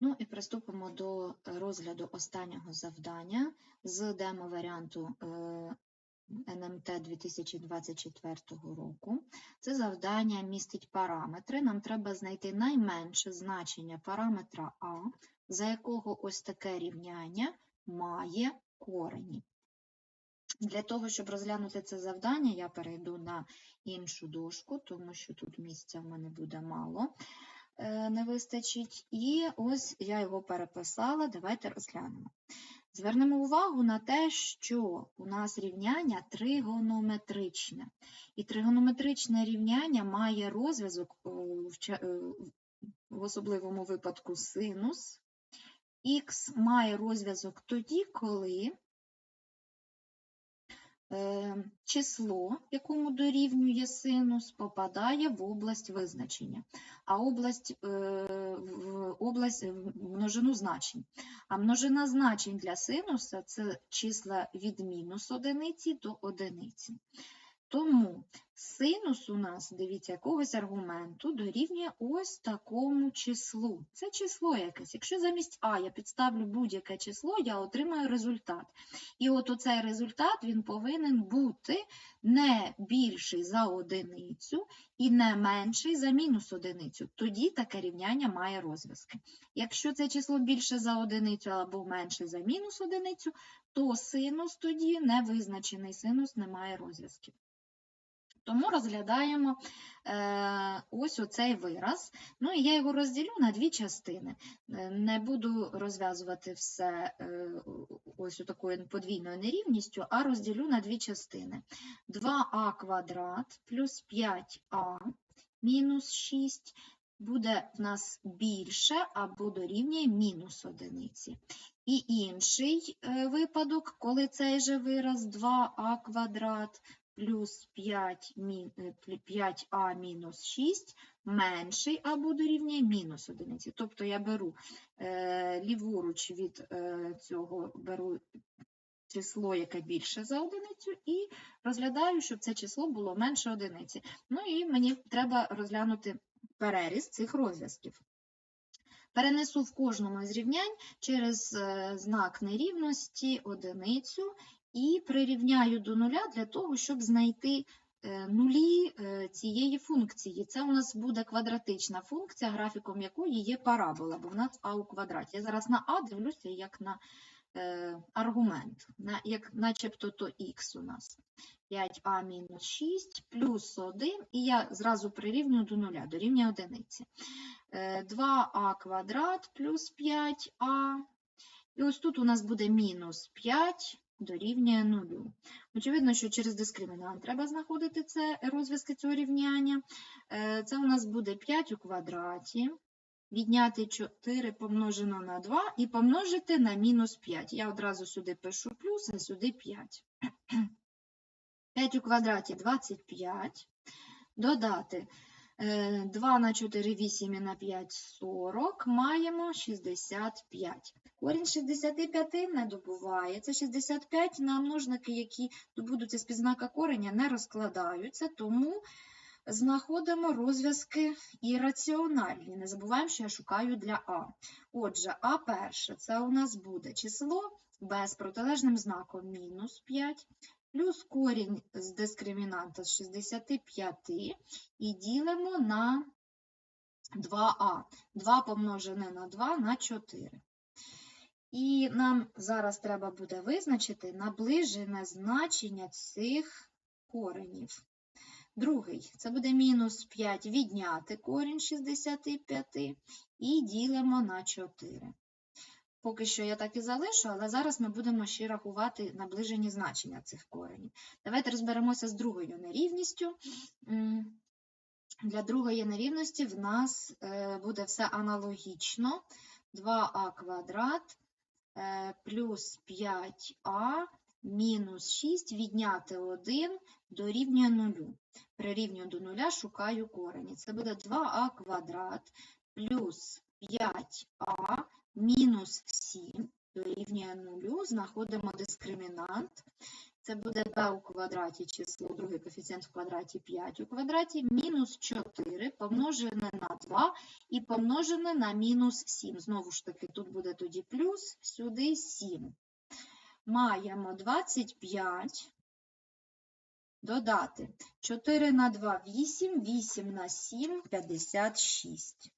Ну і приступимо до розгляду останнього завдання з демо-варіанту е, НМТ 2024 року. Це завдання містить параметри. Нам треба знайти найменше значення параметра А, за якого ось таке рівняння має корені. Для того, щоб розглянути це завдання, я перейду на іншу дошку, тому що тут місця в мене буде мало е, не вистачить. І ось я його переписала. Давайте розглянемо. Звернемо увагу на те, що у нас рівняння тригонометричне. І тригонометричне рівняння має розв'язок е, е, в особливому випадку синус. Х має розв'язок тоді, коли е, число, якому дорівнює синус, попадає в область визначення, а область, е, в область множину значень. А множина значень для синуса це числа від мінус одиниці до одиниці. Тому синус у нас, дивіться, якогось аргументу дорівнює ось такому числу. Це число якесь. Якщо замість А я підставлю будь-яке число, я отримаю результат. І от оцей результат він повинен бути не більший за одиницю і не менший за мінус одиницю. Тоді таке рівняння має розв'язки. Якщо це число більше за одиницю або менше за мінус одиницю, то синус тоді не визначений, синус не має розв'язків. Тому розглядаємо е, ось оцей вираз. Ну і я його розділю на дві частини. Е, Не буду розв'язувати все е, ось такою подвійною нерівністю, а розділю на дві частини. 2а квадрат плюс 5а мінус 6 буде в нас більше або дорівнює мінус одиниці. І інший е, випадок, коли цей же вираз 2а квадрат плюс 5, мі- е, плю- 5а мінус 6 менший або дорівнює мінус одиниці. Тобто я беру е, ліворуч від е, цього беру число, яке більше за одиницю, і розглядаю, щоб це число було менше одиниці. Ну і мені треба розглянути переріз цих розв'язків. Перенесу в кожному з рівнянь через е, знак нерівності одиницю і прирівняю до нуля для того, щоб знайти е, нулі е, цієї функції. Це у нас буде квадратична функція, графіком якої є парабола, бо в нас а у квадраті. Я зараз на а дивлюся як на е, аргумент, на, як начебто то х у нас. 5а мінус 6 плюс 1, і я зразу прирівнюю до нуля, до рівня одиниці. Е, 2а квадрат плюс 5а. І ось тут у нас буде мінус 5 дорівнює 0. Очевидно, що через дискримінант треба знаходити це розв'язки цього рівняння. Е, Це у нас буде 5 у квадраті. Відняти 4 помножено на 2 і помножити на мінус 5. Я одразу сюди пишу плюс, а сюди 5. 5 у квадраті 25. Додати 2 на 4 8 і на 5 40. Маємо 65. Корінь 65 не добувається. 65 на множники, які добудуться з підзнака кореня, не розкладаються, тому знаходимо розв'язки ірраціональні. Не забуваємо, що я шукаю для А. Отже, А перше це у нас буде число без протилежним знаком мінус 5, плюс корінь з дискримінанта з 65 і ділимо на 2а. 2 помножене на 2 на 4. І нам зараз треба буде визначити наближене значення цих коренів. Другий це буде мінус 5 відняти корінь 65 і ділимо на 4. Поки що я так і залишу, але зараз ми будемо ще рахувати наближені значення цих коренів. Давайте розберемося з другою нерівністю. Для другої нерівності в нас е, буде все аналогічно. 2а квадрат е, плюс 5а мінус 6 відняти 1 дорівнює 0. Прирівнюю до нуля, шукаю корені. Це буде 2а квадрат плюс 5а мінус 7 дорівнює 0. Знаходимо дискримінант. Це буде b у квадраті число, другий коефіцієнт в квадраті 5 у квадраті, мінус 4 помножене на 2 і помножене на мінус 7. Знову ж таки, тут буде тоді плюс, сюди 7. Маємо 25 додати 4 на 2 – 8, 8 на 7 – 56.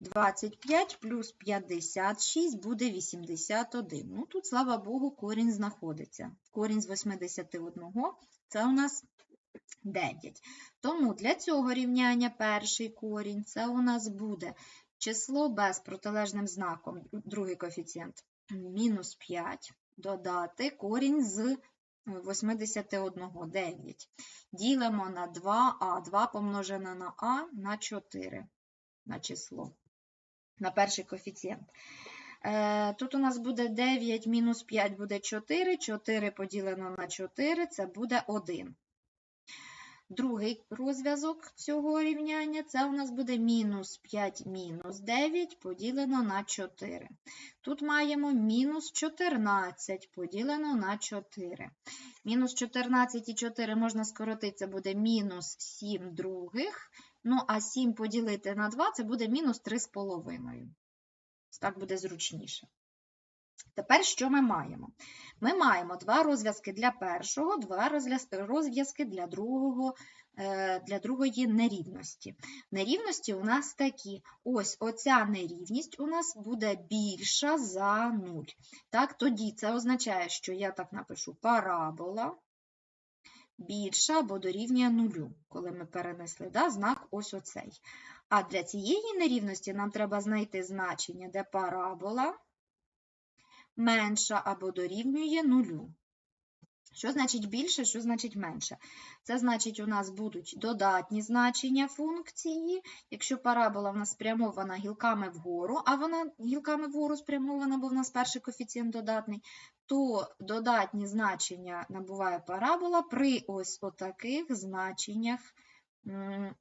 25 плюс 56 буде 81. Ну, тут, слава Богу, корінь знаходиться. Корінь з 81 – це у нас 9. Тому для цього рівняння перший корінь – це у нас буде число без протилежним знаком, другий коефіцієнт, мінус 5, додати корінь з 81, 9. Ділимо на 2а, 2 помножене на а на 4, на число, на перший коефіцієнт. Е, Тут у нас буде 9 мінус 5 буде 4, 4 поділено на 4 це буде 1. Другий розв'язок цього рівняння це у нас буде мінус 5 мінус 9 поділено на 4. Тут маємо мінус 14 поділено на 4. Мінус 14 і 4 можна скоротити, це буде мінус 7 других. Ну, а 7 поділити на 2 це буде мінус 3,5. Так буде зручніше. Тепер що ми маємо? Ми маємо два розв'язки для першого, два розв'язки для другого, е, для другої нерівності. Нерівності у нас такі. Ось оця нерівність у нас буде більша за 0. Так, тоді це означає, що я так напишу парабола більша або дорівнює нулю, коли ми перенесли да, знак ось оцей. А для цієї нерівності нам треба знайти значення, де парабола менша або дорівнює нулю. Що значить більше, що значить менше? Це значить, у нас будуть додатні значення функції. Якщо парабола в нас спрямована гілками вгору, а вона гілками вгору спрямована, бо в нас перший коефіцієнт додатний, то додатні значення набуває парабола при ось отаких значеннях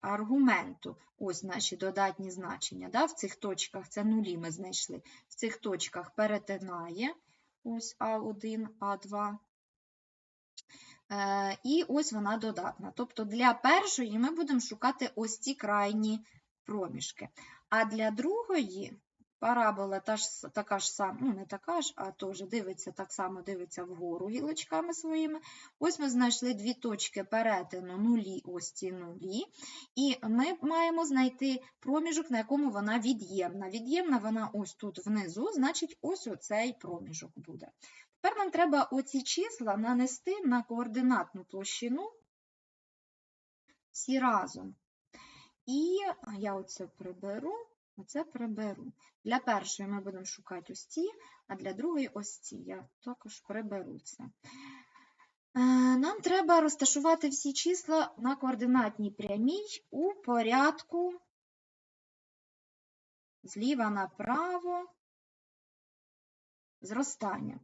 аргументу. Ось наші додатні значення. Да? В цих точках, це нулі ми знайшли, в цих точках перетинає ось А1, А2. Е, І ось вона додатна. Тобто для першої ми будемо шукати ось ці крайні проміжки. А для другої парабола та ж, така ж сама, ну не така ж, а теж дивиться, так само дивиться вгору гілочками своїми. Ось ми знайшли дві точки перетину нулі, ось ці нулі. І ми маємо знайти проміжок, на якому вона від'ємна. Від'ємна вона ось тут внизу, значить ось оцей проміжок буде. Тепер нам треба оці числа нанести на координатну площину всі разом. І я оце приберу, оце приберу. Для першої ми будемо шукати ось ці, а для другої ось ці. Я також приберу це. Е, Нам треба розташувати всі числа на координатній прямій у порядку зліва направо зростання.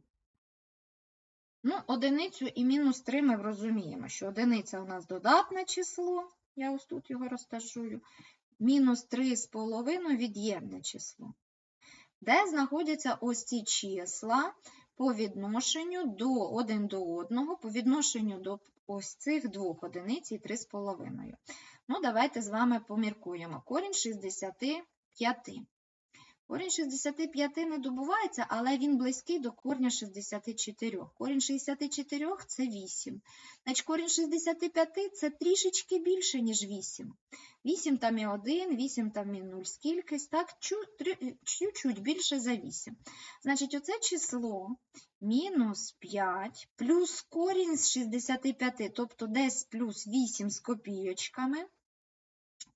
Ну, одиницю і мінус 3 ми розуміємо, що одиниця у нас додатне число, я ось тут його розташую, мінус 3,5 від'ємне число. Де знаходяться ось ці числа по відношенню до один до одного, по відношенню до ось цих двох одиниць і 3,5. Ну, давайте з вами поміркуємо. Корінь 65. Корінь 65 не добувається, але він близький до корня 64. Корінь 64 – це 8. Значить, корінь 65 – це трішечки більше, ніж 8. 8 там і 1, 8 там і 0 скількись, так, чуть-чуть більше за 8. Значить, оце число мінус 5 плюс корінь з 65, тобто десь плюс 8 з копійочками,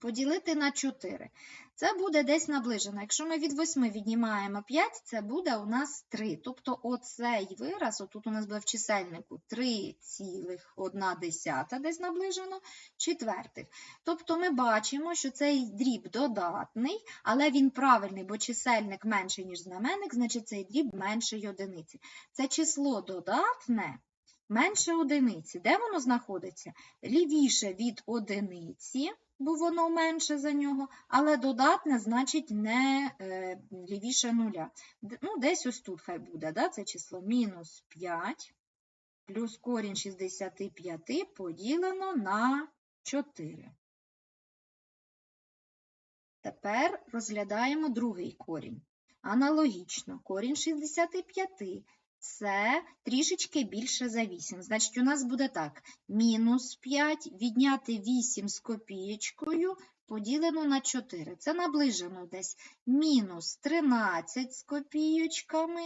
поділити на 4. Це буде десь наближено. Якщо ми від 8 віднімаємо 5, це буде у нас 3. Тобто оцей вираз, отут у нас буде в чисельнику 3,1 десь наближено, четвертих. Тобто ми бачимо, що цей дріб додатний, але він правильний, бо чисельник менший, ніж знаменник, значить цей дріб менший одиниці. Це число додатне менше одиниці. Де воно знаходиться? Лівіше від одиниці, бо воно менше за нього, але додатне значить не е, лівіше нуля. Ну, десь ось тут хай буде, да, це число мінус 5 плюс корінь 65 поділено на 4. Тепер розглядаємо другий корінь. Аналогічно, корінь 65 це трішечки більше за 8. Значить, у нас буде так: мінус 5, відняти 8 з копієчкою, поділено на 4. Це наближено десь мінус 13 з копійочками,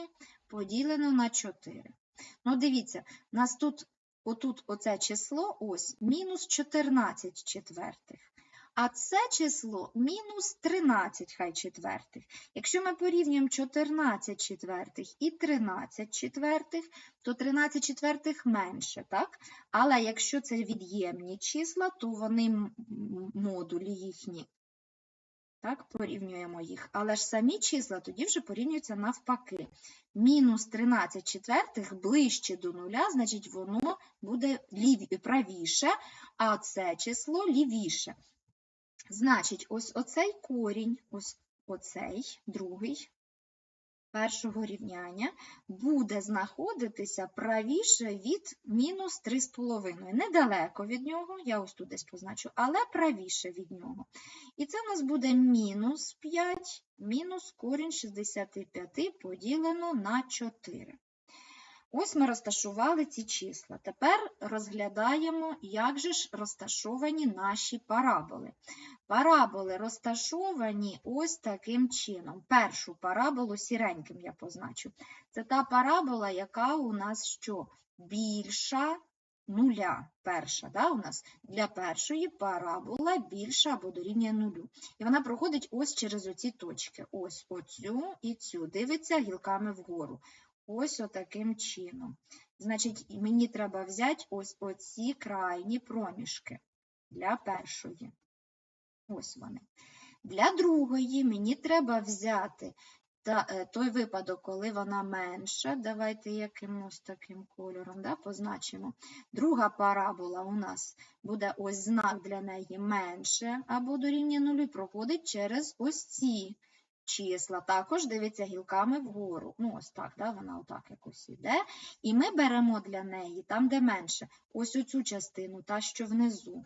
поділено на 4. Ну, дивіться, у нас тут, отут оце число, ось, мінус 14 четвертих. А це число мінус 13 хай четвертих. Якщо ми порівнюємо 14 четвертих і 13 четвертих, то 13 четвертих менше, так? Але якщо це від'ємні числа, то вони модулі їхні. Так, порівнюємо їх. Але ж самі числа тоді вже порівнюються навпаки. Мінус 13 четвертих ближче до нуля, значить воно буде правіше, а це число лівіше. Значить, ось оцей корінь, ось оцей другий першого рівняння буде знаходитися правіше від мінус 3,5. Недалеко від нього, я ось тут десь позначу, але правіше від нього. І це у нас буде мінус 5, мінус корінь 65 поділено на 4. Ось ми розташували ці числа. Тепер розглядаємо, як же ж розташовані наші параболи. Параболи розташовані ось таким чином. Першу параболу сіреньким я позначу. Це та парабола, яка у нас що? Більша нуля. Перша, да, у нас для першої парабола більша або дорівнює нулю. І вона проходить ось через оці точки. Ось оцю і цю. Дивиться гілками вгору. Ось отаким чином. Значить, мені треба взяти ось оці крайні проміжки для першої. Ось вони. Для другої мені треба взяти та, е, той випадок, коли вона менша. Давайте якимось таким кольором да, позначимо. Друга парабола у нас буде ось знак для неї менше або дорівнює нулю, проходить через ось ці числа. Також дивиться гілками вгору. Ну, ось так, да, вона отак якось іде. І ми беремо для неї, там, де менше, ось оцю частину, та що внизу.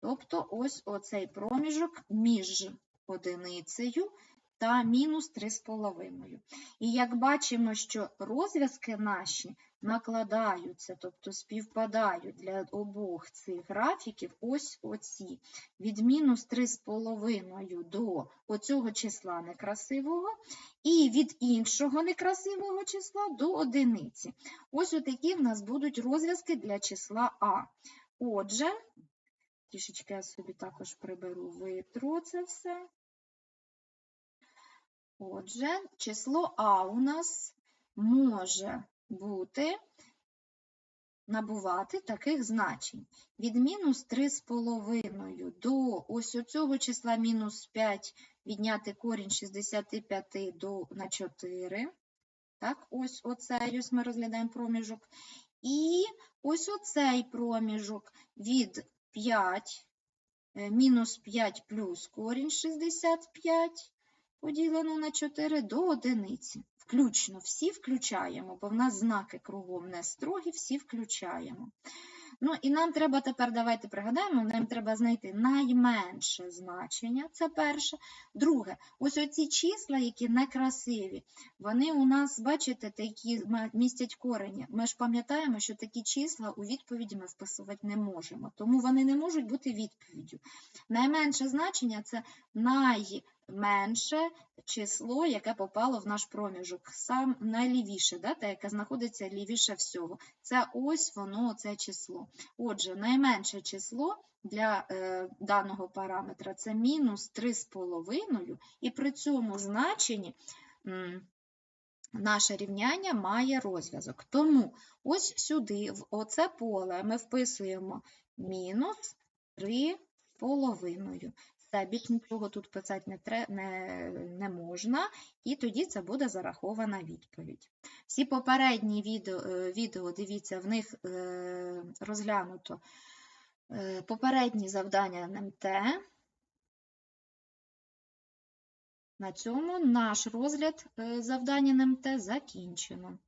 Тобто ось оцей проміжок між одиницею та мінус 3,5. І як бачимо, що розв'язки наші накладаються, тобто співпадають для обох цих графіків ось оці. Від мінус 3,5 до оцього числа некрасивого, і від іншого некрасивого числа до одиниці. Ось отакі в нас будуть розв'язки для числа А. Отже, Трішечки я собі також приберу витру це все. Отже, число А у нас може бути, набувати таких значень. Від мінус 3,5 до ось оцього числа мінус 5 відняти корінь 65 до, на 4. Так, ось оцей ось ми розглядаємо проміжок. І ось оцей проміжок від 5, е, мінус 5 плюс корінь 65 поділено на 4 до одиниці. Включно, всі включаємо, бо в нас знаки кругом не строгі, всі включаємо. Ну і нам треба тепер, давайте пригадаємо, нам треба знайти найменше значення, це перше. Друге, ось оці числа, які некрасиві, вони у нас, бачите, такі містять корені. Ми ж пам'ятаємо, що такі числа у відповіді ми вписувати не можемо, тому вони не можуть бути відповіддю. Найменше значення це найменше число, яке попало в наш проміжок, сам найлівіше, да, те, яке знаходиться лівіше всього. Це ось воно, це число. Отже, найменше число для е, даного параметра це мінус 3,5, і при цьому значенні м, наше рівняння має розв'язок. Тому ось сюди, в оце поле, ми вписуємо мінус 3,5. Все, більш нічого тут писати не, тре, не, не можна, і тоді це буде зарахована відповідь. Всі попередні відео, е, відео дивіться, в них е, розглянуто е, попередні завдання НМТ. На цьому наш розгляд завдання НМТ закінчено.